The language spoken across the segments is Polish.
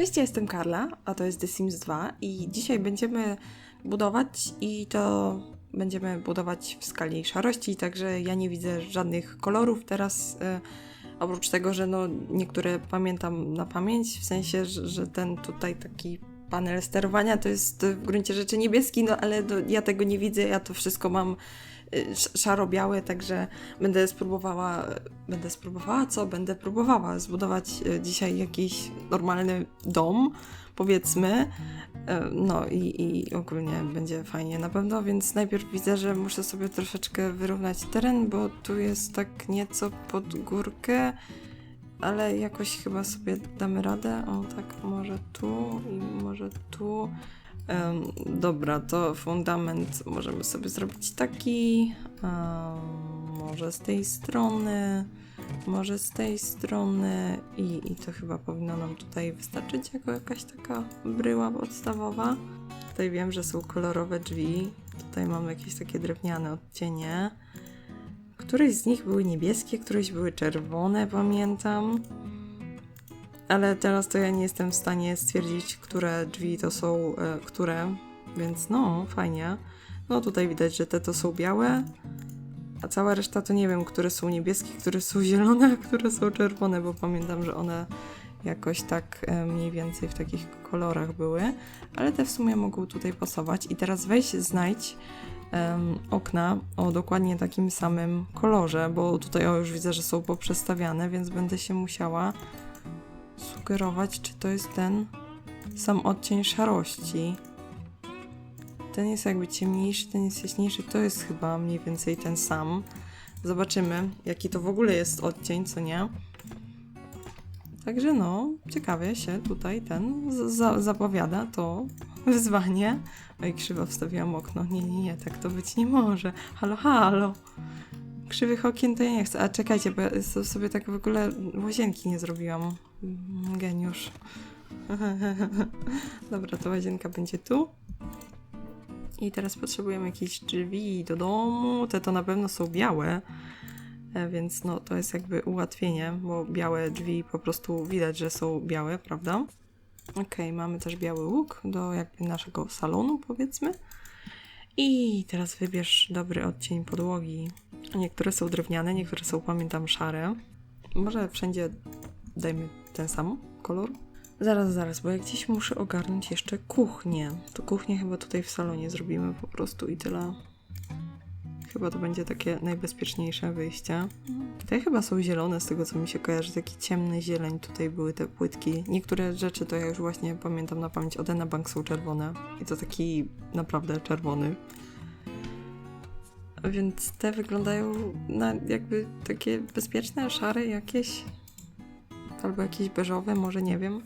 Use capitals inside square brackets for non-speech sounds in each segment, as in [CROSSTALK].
Cześć, ja jestem Karla, a to jest The Sims 2 i dzisiaj będziemy budować i to będziemy budować w skali szarości, także ja nie widzę żadnych kolorów teraz, e, oprócz tego, że no niektóre pamiętam na pamięć, w sensie, że, że ten tutaj taki panel sterowania to jest w gruncie rzeczy niebieski, no ale no, ja tego nie widzę, ja to wszystko mam szaro-białe, także będę spróbowała, będę spróbowała co? Będę próbowała zbudować y, dzisiaj jakiś normalny dom, powiedzmy, Y, no i, i ogólnie będzie fajnie na pewno, więc najpierw widzę, że muszę sobie troszeczkę wyrównać teren, bo tu jest tak nieco pod górkę, ale jakoś chyba sobie damy radę. O, tak, może tu i może tu. Em, dobra, to fundament możemy sobie zrobić taki. em, może z tej strony, może z tej strony i, i to chyba powinno nam tutaj wystarczyć jako jakaś taka bryła podstawowa. Tutaj wiem, że są kolorowe drzwi. Tutaj mamy jakieś takie drewniane odcienie. Któreś z nich były niebieskie, któreś były czerwone, pamiętam. Ale teraz to ja nie jestem w stanie stwierdzić, które drzwi to są, e, które, więc no, fajnie. No tutaj widać, że te to są białe, a cała reszta to nie wiem, które są niebieskie, które są [LAUGHS] zielone, a które są czerwone, bo pamiętam, że one jakoś tak e, mniej więcej w takich kolorach były, ale te w sumie mogą tutaj pasować. I teraz weź znajdź okna o dokładnie takim samym kolorze, bo tutaj o, już widzę, że są poprzestawiane, więc będę się musiała sugerować, czy to jest ten sam odcień szarości. Ten jest jakby ciemniejszy, ten jest jaśniejszy, to jest chyba mniej więcej ten sam. Zobaczymy, jaki to w ogóle jest odcień, co nie. Także no, ciekawie się tutaj ten za zapowiada to [LAUGHS] wyzwanie. Oj, krzywo wstawiłam okno. Nie, nie, nie, tak to być nie może. Halo, halo. Krzywych okien to ja nie chcę. A czekajcie, bo ja so- sobie tak w ogóle łazienki nie zrobiłam. Mm, Geniusz. [LAUGHS] Dobra, to łazienka będzie tu. I teraz potrzebujemy jakieś drzwi do domu. Te to na pewno są białe, e, więc no to jest jakby ułatwienie, bo białe drzwi po prostu widać, że są białe, prawda? Okej, mamy też biały łuk do jakby naszego salonu, powiedzmy. I teraz wybierz dobry odcień podłogi. Niektóre są drewniane, niektóre są, pamiętam, szare. Może wszędzie dajmy ten sam kolor? Zaraz, zaraz, bo jak gdzieś muszę ogarnąć jeszcze kuchnię. To kuchnię chyba tutaj w salonie zrobimy po prostu i tyle. Chyba to będzie takie najbezpieczniejsze wyjście. Te chyba są zielone z tego co mi się kojarzy, taki ciemny zieleń tutaj były te płytki. Niektóre rzeczy to ja już właśnie pamiętam na pamięć. Ode na bank są czerwone i to taki naprawdę czerwony. Więc te wyglądają na jakby takie bezpieczne, szare jakieś. Albo jakieś beżowe, może nie wiem.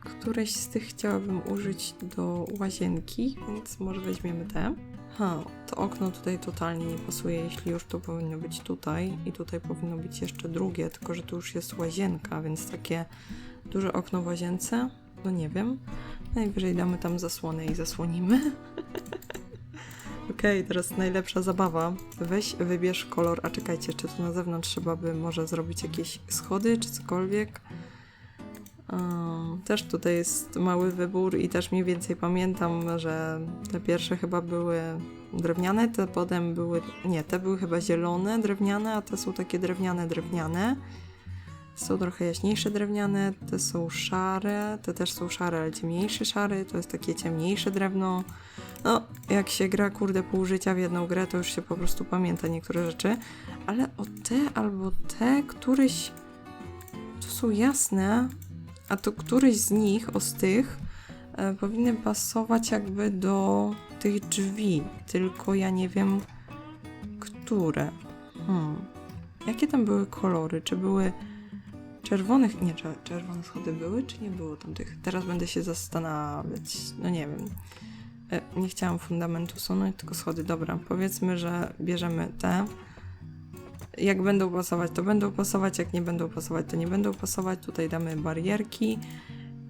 Któreś z tych chciałabym użyć do łazienki, więc może weźmiemy te. Ha, to okno tutaj totalnie nie pasuje, jeśli już to powinno być tutaj i tutaj powinno być jeszcze drugie, tylko że tu już jest łazienka, więc takie duże okno w łazience, no nie wiem. Najwyżej damy tam zasłonę i zasłonimy. [LAUGHS] Okej, teraz najlepsza zabawa. Weź, wybierz kolor, a czekajcie, czy tu na zewnątrz trzeba by może zrobić jakieś schody, czy cokolwiek. Um, też tutaj jest mały wybór i też mniej więcej pamiętam, że te pierwsze chyba były drewniane, te potem były, nie, te były chyba zielone, drewniane, a te są takie drewniane, drewniane. Są trochę jaśniejsze drewniane, te są szare, te też są szare, ale ciemniejsze szary, to jest takie ciemniejsze drewno. No, jak się gra, kurde, pół życia w jedną grę, to już się po prostu pamięta niektóre rzeczy. Ale o te albo te, któryś to są jasne, a to któryś z nich, o z tych, e, powinny pasować jakby do tych drzwi, tylko ja nie wiem, które. Hmm. Jakie tam były kolory? Czy były czerwonych? Nie, czer- czerwone schody były, czy nie było tam tych? Teraz będę się zastanawiać. No nie wiem. E, Nie chciałam fundamentu sunąć, tylko schody. Dobra, powiedzmy, że bierzemy te. Jak będą pasować, to będą pasować, jak nie będą pasować, to nie będą pasować. Tutaj damy barierki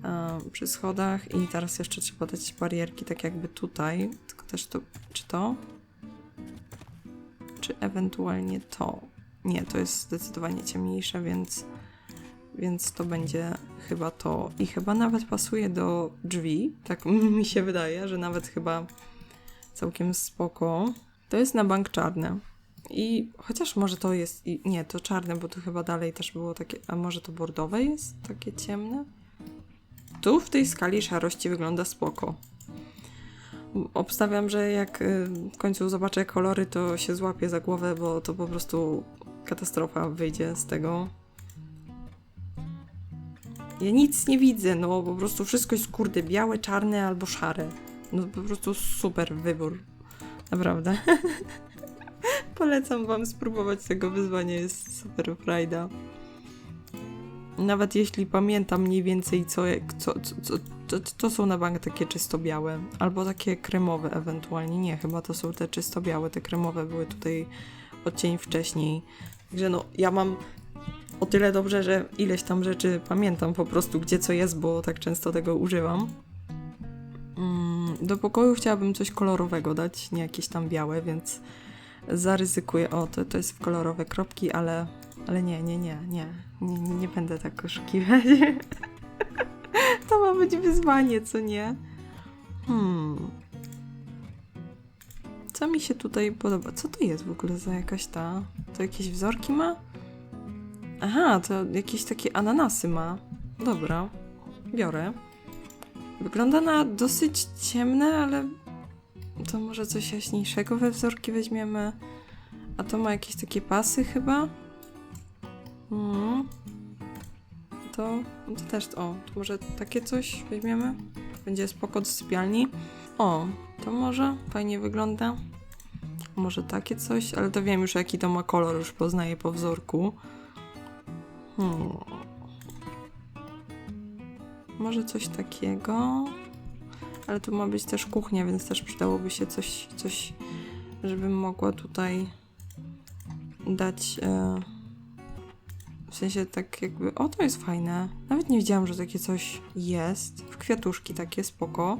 e, przy schodach i teraz jeszcze trzeba dać barierki tak jakby tutaj, tylko też to, czy to? Czy ewentualnie to? Nie, to jest zdecydowanie ciemniejsze, więc więc to będzie chyba to. I chyba nawet pasuje do drzwi, tak [LAUGHS] mi się wydaje, że nawet chyba całkiem spoko. To jest na bank czarne. I chociaż może to jest. i- Nie, to czarne, bo tu chyba dalej też było takie. A może to bordowe jest? Takie ciemne? Tu w tej skali szarości wygląda spoko. Obstawiam, że jak y, w końcu zobaczę kolory, to się złapię za głowę, bo to po prostu katastrofa wyjdzie z tego. Ja nic nie widzę, no po prostu wszystko jest kurde białe, czarne albo szare. No po prostu super wybór. Naprawdę. [LAUGHS] Polecam wam spróbować tego wyzwania, jest super frajda. Nawet jeśli pamiętam mniej więcej co, co, co, co to są na bank takie czysto białe, albo takie kremowe ewentualnie. Nie, chyba to są te czysto białe, te kremowe były tutaj odcień wcześniej. Także no, ja mam o tyle dobrze, że ileś tam rzeczy pamiętam po prostu, gdzie co jest, bo tak często tego używam. Mm, Do pokoju chciałabym coś kolorowego dać, nie jakieś tam białe, więc zaryzykuję. O, to, to jest w kolorowe kropki, ale, ale nie, nie, nie, nie, nie, nie, będę tak oszukiwać. [LAUGHS] to ma być wyzwanie, co nie? Hmm. Co mi się tutaj podoba? Co to jest w ogóle za jakaś ta? To jakieś wzorki ma? Aha, to jakieś takie ananasy ma. Dobra, biorę. Wygląda na dosyć ciemne, ale to może coś jaśniejszego we wzorki weźmiemy. A to ma jakieś takie pasy chyba? Mm. To, to też, o, to może takie coś weźmiemy? Będzie spoko do sypialni. O, to może fajnie wygląda. Może takie coś, ale to wiem już jaki to ma kolor, już poznaję po wzorku. Hmm. Może coś takiego. Ale tu ma być też kuchnia, więc też przydałoby się coś, coś żebym mogła tutaj dać. E, w sensie tak jakby. O, to jest fajne. Nawet nie wiedziałam, że takie coś jest. W kwiatuszki takie spoko.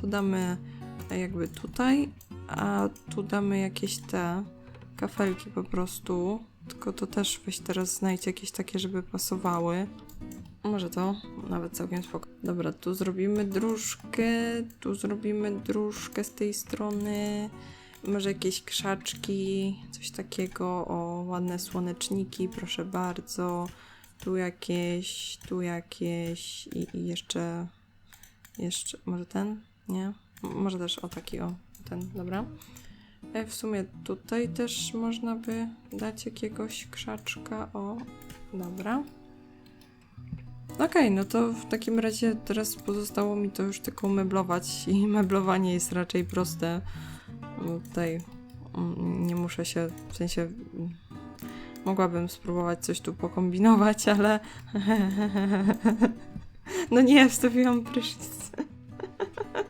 To damy jakby tutaj, a tu damy jakieś te kafelki po prostu. Tylko to też weź teraz znajdź jakieś takie, żeby pasowały. Może to nawet całkiem spoko. Dobra, tu zrobimy dróżkę, tu zrobimy dróżkę z tej strony. Może jakieś krzaczki, coś takiego. O, ładne słoneczniki, proszę bardzo. Tu jakieś, tu jakieś i, i jeszcze, jeszcze, może ten? Nie? Może też o taki, o, ten, dobra. E, W sumie tutaj też można by dać jakiegoś krzaczka, o, dobra. Okej, no to w takim razie teraz pozostało mi to już tylko meblować i [LAUGHS] meblowanie jest raczej proste. No Tutaj mm, nie muszę się, w sensie mm, mogłabym spróbować coś tu pokombinować, ale [LAUGHS] no nie, wstawiłam prysznic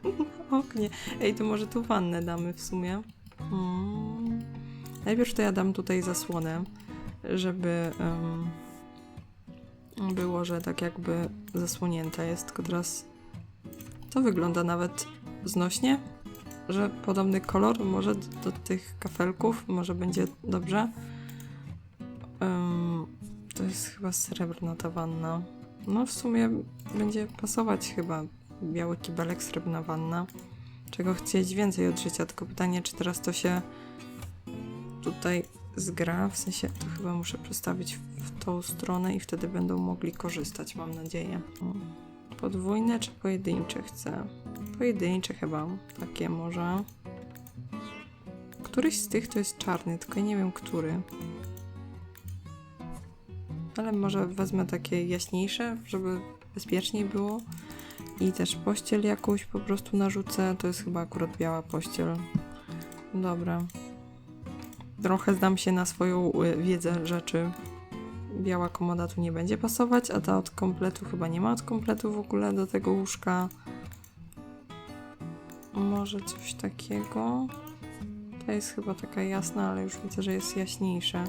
[LAUGHS] na oknie. Ej, to może tu wannę damy w sumie. Mm. Najpierw to ja dam tutaj zasłonę, żeby em, było, że tak jakby zasłonięta jest, tylko teraz to wygląda nawet znośnie, że podobny kolor może do, tych kafelków, może będzie dobrze. Em, to jest chyba srebrna ta wanna. No w sumie będzie pasować chyba biały kibelek, srebrna wanna. Czego chcieć więcej od życia, tylko pytanie, czy teraz to się tutaj zgra, w sensie to chyba muszę przestawić w, tą stronę i wtedy będą mogli korzystać, mam nadzieję. Podwójne czy pojedyncze chcę? Pojedyncze chyba, takie może. Któryś z tych to jest czarny, tylko nie wiem który. Ale może wezmę takie jaśniejsze, żeby bezpieczniej było. I też pościel jakąś po prostu narzucę. To jest chyba akurat biała pościel. Dobra. Trochę zdam się na swoją y, wiedzę rzeczy. Biała komoda tu nie będzie pasować, a ta od kompletu chyba nie ma od kompletu w ogóle do tego łóżka. Może coś takiego. Ta jest chyba taka jasna, ale już widzę, że jest jaśniejsza.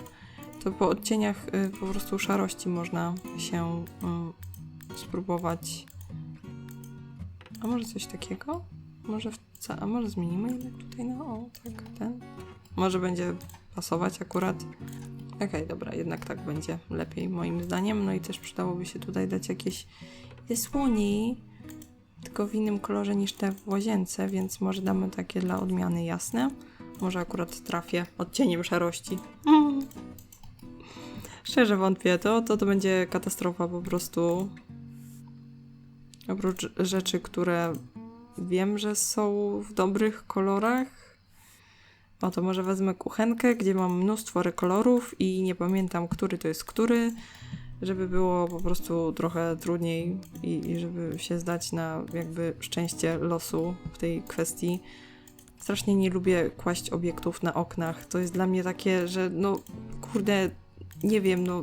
To po odcieniach y, po prostu szarości można się mm, spróbować. A może coś takiego? Może w ca- a może zmienimy jednak tutaj na o, tak, ten. Może będzie pasować akurat. Okej, dobra, jednak tak będzie lepiej moim zdaniem. No i też przydałoby się tutaj dać jakieś wysłoni, tylko w innym kolorze niż te w łazience, więc może damy takie dla odmiany jasne. Może akurat trafię odcieniem szarości. Mm. [LAUGHS] Szczerze wątpię, to, to to będzie katastrofa po prostu. Oprócz rzeczy, które wiem, że są w dobrych kolorach. No to może wezmę kuchenkę, gdzie mam mnóstwo rekolorów i nie pamiętam, który to jest który, żeby było po prostu trochę trudniej i, i żeby się zdać na jakby szczęście losu w tej kwestii. Strasznie nie lubię kłaść obiektów na oknach. To jest dla mnie takie, że no kurde, nie wiem, no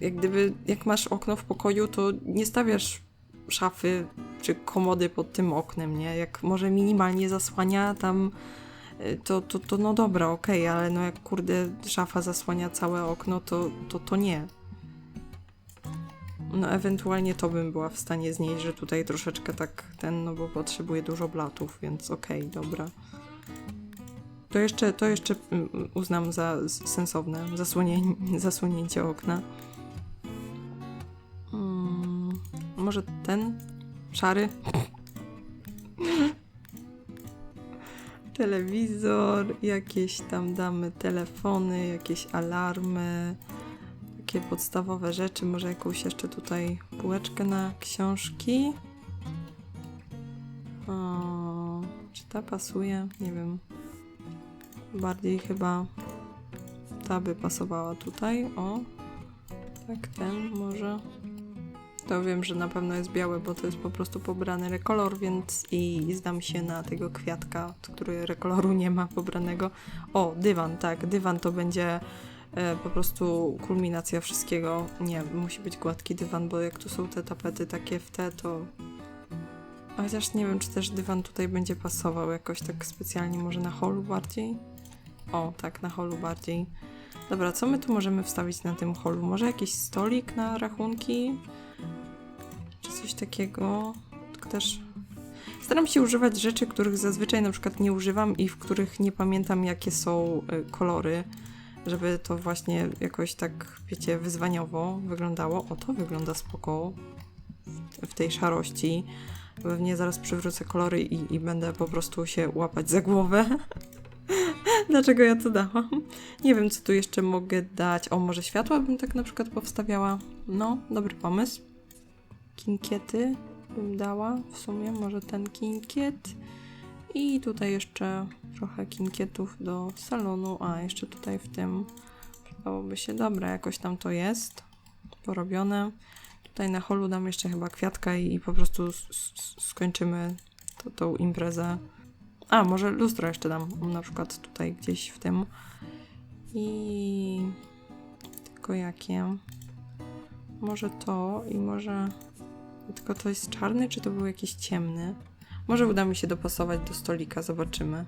jak gdyby, jak masz okno w pokoju, to nie stawiasz szafy czy komody pod tym oknem, nie? Jak może minimalnie zasłania tam, y, to, to, to no dobra, okej, ale no jak kurde szafa zasłania całe okno, to, to, to nie. No ewentualnie to bym była w stanie znieść, że tutaj troszeczkę tak ten, no bo potrzebuję dużo blatów, więc okej, dobra. To jeszcze, to jeszcze mm, uznam za sensowne zasłonię, [LAUGHS] zasłonięcie okna. Może ten szary? [LAUGHS] Telewizor, jakieś tam damy telefony, jakieś alarmy, takie podstawowe rzeczy. Może jakąś jeszcze tutaj półeczkę na książki. O, czy ta pasuje? Nie wiem. Bardziej chyba ta by pasowała tutaj. O, tak, ten może. To wiem, że na pewno jest białe, bo to jest po prostu pobrany rekolor, więc i zdam się na tego kwiatka, który rekoloru nie ma pobranego. O, dywan, tak, dywan to będzie e, po prostu kulminacja wszystkiego. Nie, musi być gładki dywan, bo jak tu są te tapety takie w te, to... Chociaż nie wiem, czy też dywan tutaj będzie pasował jakoś tak specjalnie, może na holu bardziej? O, tak, na holu bardziej. Dobra, co my tu możemy wstawić na tym holu? Może jakiś stolik na rachunki? Coś takiego? Tylko też staram się używać rzeczy, których zazwyczaj na przykład nie używam i w których nie pamiętam, jakie są y, kolory, żeby to właśnie jakoś tak, wiecie, wyzwaniowo wyglądało. O, to wygląda spoko w tej szarości. Pewnie zaraz przywrócę kolory i, i będę po prostu się łapać za głowę. [LAUGHS] Dlaczego ja to dałam? Nie wiem, co tu jeszcze mogę dać. O, może światła bym tak na przykład powstawiała. No, dobry pomysł. Kinkiety bym dała w sumie, może ten kinkiet. I tutaj jeszcze trochę kinkietów do salonu. A, jeszcze tutaj w tym przydałoby się. Dobra, jakoś tam to jest porobione. Tutaj na holu dam jeszcze chyba kwiatka i, i po prostu skończymy to, tą imprezę. A, może lustro jeszcze dam na przykład tutaj gdzieś w tym. I tylko jakie? Może to i może. Tylko to jest czarny, czy to był jakiś ciemny? Może uda mi się dopasować do stolika, zobaczymy.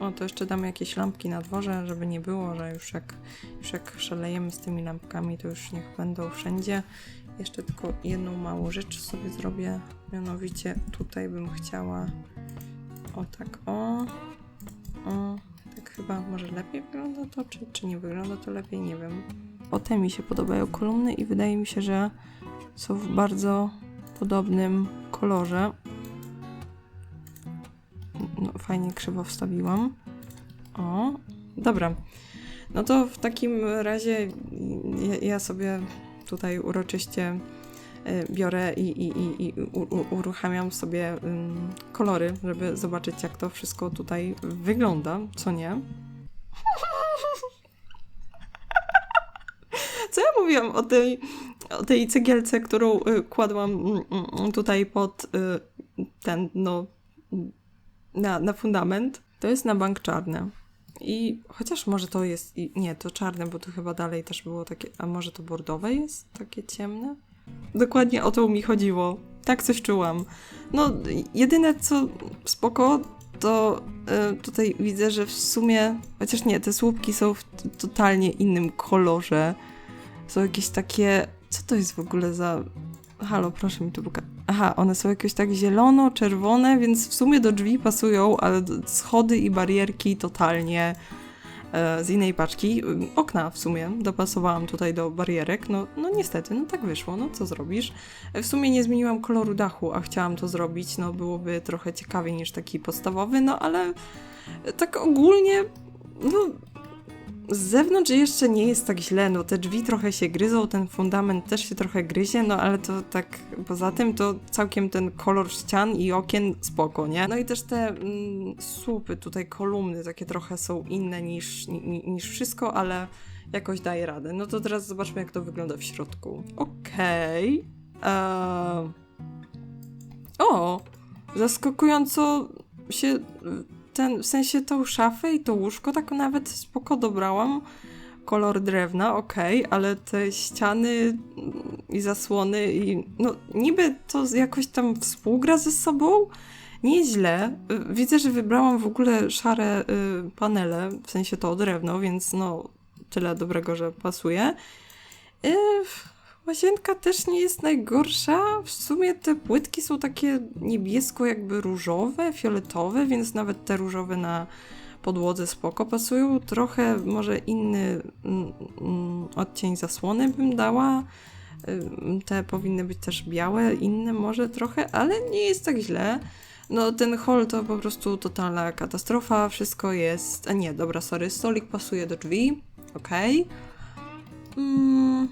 O, to jeszcze damy jakieś lampki na dworze, żeby nie było, że już jak, już jak szalejemy z tymi lampkami, to już niech będą wszędzie. Jeszcze tylko jedną małą rzecz sobie zrobię. Mianowicie tutaj bym chciała. O tak, o. O, tak chyba może lepiej wygląda to, czy, czy nie wygląda to lepiej, nie wiem. O te mi się podobają kolumny i wydaje mi się, że są w bardzo podobnym kolorze. No, fajnie krzywo wstawiłam. O, dobra. No to w takim razie ja, ja sobie tutaj uroczyście y, biorę i, i, i, i uruchamiam sobie kolory, żeby zobaczyć, jak to wszystko tutaj wygląda, co nie. Co ja mówiłam o tej, o tej cegielce, którą y, kładłam mm, mm, tutaj pod y, ten, no, na, na fundament? To jest na bank czarny. I chociaż może to jest. Nie, to czarne, bo tu chyba dalej też było takie. A może to bordowe jest? Takie ciemne? Dokładnie o to mi chodziło. Tak coś czułam. No, jedyne co spoko, to y, tutaj widzę, że w sumie. Chociaż nie, te słupki są w totalnie innym kolorze. Są jakieś takie. Co to jest w ogóle za. Halo, proszę mi tu pokazać. Aha, one są jakieś tak zielono-czerwone, więc w sumie do drzwi pasują, ale schody i barierki totalnie. e, z innej paczki. Ym, Okna w sumie dopasowałam tutaj do barierek. No, no niestety, no tak wyszło, no co zrobisz? E, W sumie nie zmieniłam koloru dachu, a chciałam to zrobić, no byłoby trochę ciekawiej niż taki podstawowy, no ale e, tak ogólnie, no z zewnątrz jeszcze nie jest tak źle, no te drzwi trochę się gryzą, ten fundament też się trochę gryzie, no ale to tak poza tym to całkiem ten kolor ścian i okien spoko, nie? No i też te mm, słupy, tutaj kolumny takie trochę są inne niż, ni, niż wszystko, ale jakoś daje radę. No to teraz zobaczmy jak to wygląda w środku. Okej. Eee. O! Zaskakująco się ten, w sensie tą szafę i to łóżko tak nawet spoko dobrałam. Kolor drewna, okej, ale te ściany mm, i zasłony i no niby to jakoś tam współgra ze sobą. Nieźle. Y, Widzę, że wybrałam w ogóle szare y, panele, w sensie to drewno, więc no tyle dobrego, że pasuje. Y, Łazienka też nie jest najgorsza. W sumie te płytki są takie niebiesko jakby różowe, fioletowe, więc nawet te różowe na podłodze spoko pasują. Trochę może inny mm, mm, odcień zasłony bym dała. Te powinny być też białe, inne może trochę, ale nie jest tak źle. No ten hall to po prostu totalna katastrofa. Wszystko jest... A nie, dobra, sorry, stolik pasuje do drzwi. Okej. Mm,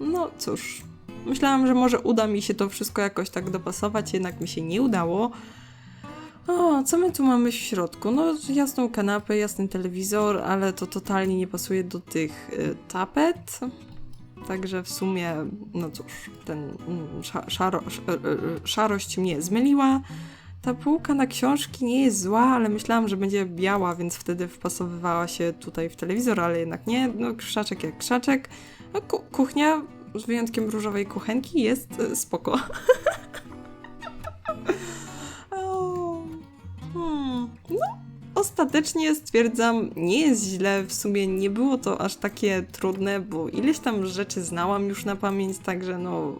no cóż, myślałam, że może uda mi się to wszystko jakoś tak dopasować, jednak mi się nie udało. O, co my tu mamy w środku? No, jasną kanapę, jasny telewizor, ale to totalnie nie pasuje do tych y, tapet. Także w sumie, no cóż, ten mm, sza, szaro, sz, y, y, szarość mnie zmyliła. Ta półka na książki nie jest zła, ale myślałam, że będzie biała, więc wtedy wpasowywała się tutaj w telewizor, ale jednak nie. No, krzaczek jak krzaczek. No, ku kuchnia, z wyjątkiem różowej kuchenki, jest y, spoko. [LAUGHS] Hmm, no, ostatecznie stwierdzam, nie jest źle. W sumie nie było to aż takie trudne, bo ileś tam rzeczy znałam już na pamięć, także no.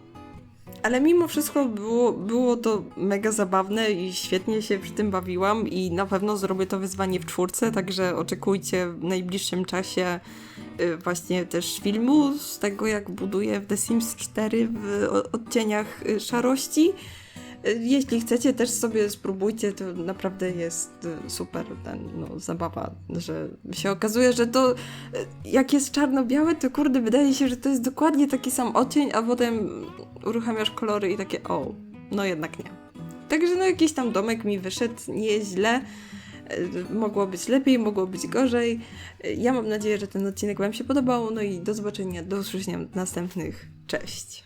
Ale mimo wszystko było, było to mega zabawne i świetnie się przy tym bawiłam i na pewno zrobię to wyzwanie w czwórce, także oczekujcie w najbliższym czasie y, właśnie też filmu z tego, jak buduję w The Sims 4 w odcieniach y, szarości. Jeśli chcecie, też sobie spróbujcie, to naprawdę jest y, super ten, no, zabawa, że się okazuje, że to y, jak jest czarno-białe, to kurde, wydaje się, że to jest dokładnie taki sam odcień, a potem uruchamiasz kolory i takie o, no jednak nie. Także no jakiś tam domek mi wyszedł, nie jest źle. Y, Mogło być lepiej, mogło być gorzej. Ja mam nadzieję, że ten odcinek Wam się podobał. No i do zobaczenia, do usłyszenia następnych. Cześć!